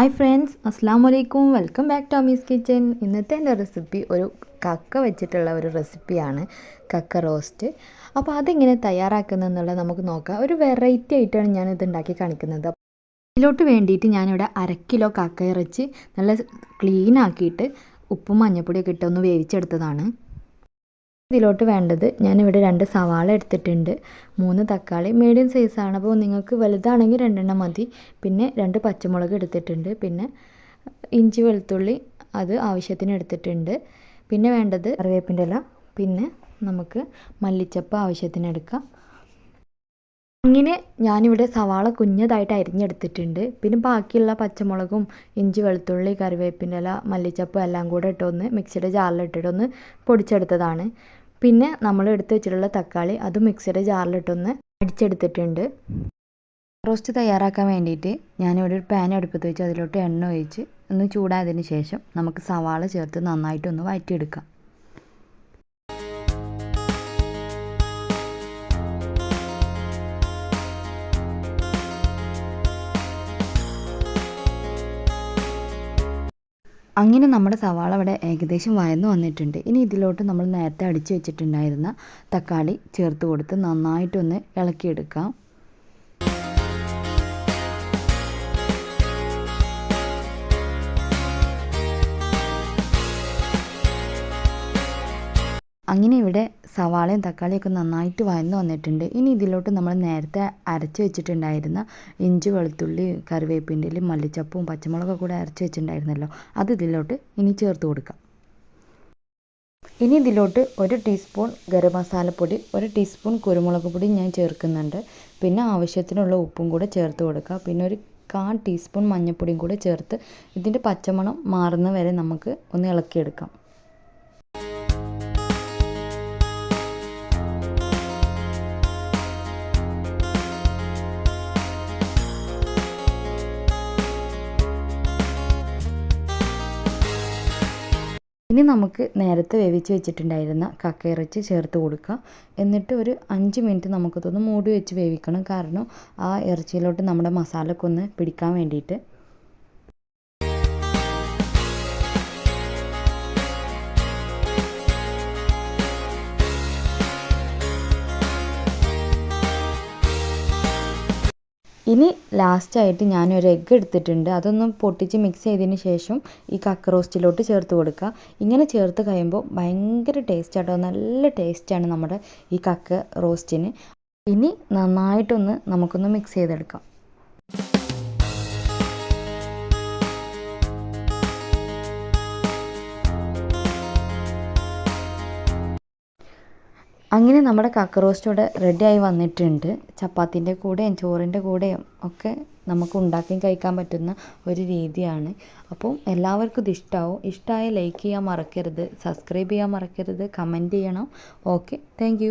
Hi friends അസ്സാം വലൈക്കും welcome back to Amees kitchen ഇന്നത്തെ എന്റെ റെസിപ്പി ഒരു കക്ക വെച്ചിട്ടുള്ള ഒരു റെസിപ്പിയാണ് കക്ക റോസ്റ്റ് അപ്പോൾ അതെങ്ങനെ തയ്യാറാക്കുന്നതെന്നുള്ളത് നമുക്ക് നോക്കാം. ഒരു വെറൈറ്റി ആയിട്ടാണ് ഞാൻ ഇത് ഉണ്ടാക്കി കാണിക്കുന്നത്. ഇതിലോട്ട് വേണ്ടിയിട്ട് ഞാനിവിടെ അര കിലോ കക്ക ഇറച്ചി നല്ല ക്ലീൻ ആക്കിയിട്ട് ഉപ്പും മഞ്ഞപ്പൊടിയൊക്കെ ഇട്ട് ഒന്ന് വേവിച്ചെടുത്തതാണ്. ഇതിലോട്ട് വേണ്ടത് ഞാനിവിടെ രണ്ട് സവാള എടുത്തിട്ടുണ്ട്. മൂന്ന് തക്കാളി മീഡിയം സൈസാണ് അപ്പോൾ നിങ്ങൾക്ക് വലുതാണെങ്കിൽ രണ്ടെണ്ണം മതി. പിന്നെ രണ്ട് പച്ചമുളക് എടുത്തിട്ടുണ്ട്. പിന്നെ ഇഞ്ചി വെളുത്തുള്ളി അത് ആവശ്യത്തിന് എടുത്തിട്ടുണ്ട്. പിന്നെ വേണ്ടത് കറിവേപ്പിന്റെ ഇല. പിന്നെ നമുക്ക് മല്ലിച്ചപ്പ് ആവശ്യത്തിന് എടുക്കാം. ഇങ്ങനെ ഞാനിവിടെ സവാള കുഞ്ഞതായിട്ട് അരിഞ്ഞെടുത്തിട്ടുണ്ട്. പിന്നെ ബാക്കിയുള്ള പച്ചമുളകും ഇഞ്ചി വെളുത്തുള്ളി കറിവേപ്പിന്റെ ഇല മല്ലിച്ചപ്പ് എല്ലാം കൂടെ ഇട്ടൊന്ന് മിക്സിയുടെ ജാറിലിട്ടിട്ടൊന്ന് പൊടിച്ചെടുത്തതാണ്. പിന്നെ നമ്മൾ എടുത്ത് വെച്ചിട്ടുള്ള തക്കാളി അത് മിക്സിയുടെ ജാറിലിട്ടൊന്ന് അടിച്ചെടുത്തിട്ടുണ്ട്. റോസ്റ്റ് തയ്യാറാക്കാൻ വേണ്ടിയിട്ട് ഞാനിവിടെ ഒരു പാൻ അടുപ്പത്ത് വെച്ച് അതിലോട്ട് എണ്ണ ഒഴിച്ച് ഒന്ന് ചൂടായതിന് ശേഷം നമുക്ക് സവാള ചേർത്ത് നന്നായിട്ടൊന്ന് വഴറ്റിയെടുക്കാം. അങ്ങനെ നമ്മുടെ സവാള ഇവിടെ ഏകദേശം വയന്ന് വന്നിട്ടുണ്ട്. ഇനി ഇതിലോട്ട് നമ്മൾ നേരത്തെ അടിച്ചു വെച്ചിട്ടുണ്ടായിരുന്ന തക്കാളി ചേർത്ത് കൊടുത്ത് നന്നായിട്ടൊന്ന് ഇളക്കിയെടുക്കാം. അങ്ങനെ ഇവിടെ സവാളയും തക്കാളിയൊക്കെ നന്നായിട്ട് വഴന്ന് വന്നിട്ടുണ്ട്. ഇനി ഇതിലോട്ട് നമ്മൾ നേരത്തെ അരച്ച് വെച്ചിട്ടുണ്ടായിരുന്ന ഇഞ്ചി വെളുത്തുള്ളി കറിവേപ്പിന്റെലും മല്ലിച്ചപ്പും പച്ചമുളകൊക്കെ കൂടെ അരച്ച് വെച്ചിട്ടുണ്ടായിരുന്നല്ലോ. അത് ഇതിലോട്ട് ഇനി ചേർത്ത് കൊടുക്കാം. ഇനി ഇതിലോട്ട് ഒരു ടീസ്പൂൺ ഗരം മസാലപ്പൊടി ഒരു ടീസ്പൂൺ കുരുമുളക് പൊടി ഞാൻ ചേർക്കുന്നുണ്ട്. പിന്നെ ആവശ്യത്തിനുള്ള ഉപ്പും കൂടെ ചേർത്ത് കൊടുക്കുക പിന്നെ ഒരു കാൽ ടീസ്പൂൺ മഞ്ഞൾപ്പൊടിയും കൂടെ ചേർത്ത് ഇതിന്റെ പച്ചമണം മാറുന്ന വരെ നമുക്ക് ഒന്ന് ഇളക്കിയെടുക്കാം. ഇനി നമുക്ക് നേരത്തെ വേവിച്ച് വെച്ചിട്ടുണ്ടായിരുന്ന കക്കയിറച്ചി ചേർത്ത് കൊടുക്കുക എന്നിട്ട് ഒരു അഞ്ച് മിനിറ്റ് നമുക്കിതൊന്ന് മൂടി വെച്ച് വേവിക്കണം. കാരണം ആ ഇറച്ചിയിലോട്ട് നമ്മുടെ മസാലയൊക്കെ ഒന്ന് പിടിക്കാൻ വേണ്ടിയിട്ട്. ഇനി ലാസ്റ്റായിട്ട് ഞാനൊരു എഗ്ഗ് എടുത്തിട്ടുണ്ട്. അതൊന്ന് പൊട്ടിച്ച് മിക്സ് ചെയ്തതിന് ശേഷം ഈ കക്ക റോസ്റ്റിലോട്ട് ചേർത്ത് കൊടുക്കുക. ഇങ്ങനെ ചേർത്ത് കഴിയുമ്പോൾ ഭയങ്കര ടേസ്റ്റ് ആട്ടോ നല്ല ടേസ്റ്റാണ് നമ്മുടെ ഈ കക്ക റോസ്റ്റിന് ഇനി നന്നായിട്ടൊന്ന് നമുക്കൊന്ന് മിക്സ് ചെയ്തെടുക്കാം. അങ്ങനെ നമ്മുടെ കക്ക റോസ്റ്റ് ഇവിടെ റെഡിയായി വന്നിട്ടുണ്ട്. ചപ്പാത്തിന്റെ കൂടെയും ചോറിന്റെ കൂടെയും ഒക്കെ നമുക്ക് ഉണ്ടാക്കി കഴിക്കാൻ പറ്റുന്ന ഒരു രീതിയാണ്. അപ്പോൾ എല്ലാവർക്കും ഇത് ഇഷ്ടമാവും ഇഷ്ടമായ ലൈക്ക് ചെയ്യാൻ മറക്കരുത് സബ്സ്ക്രൈബ് ചെയ്യാൻ മറക്കരുത് കമന്റ് ചെയ്യണം. Okay thank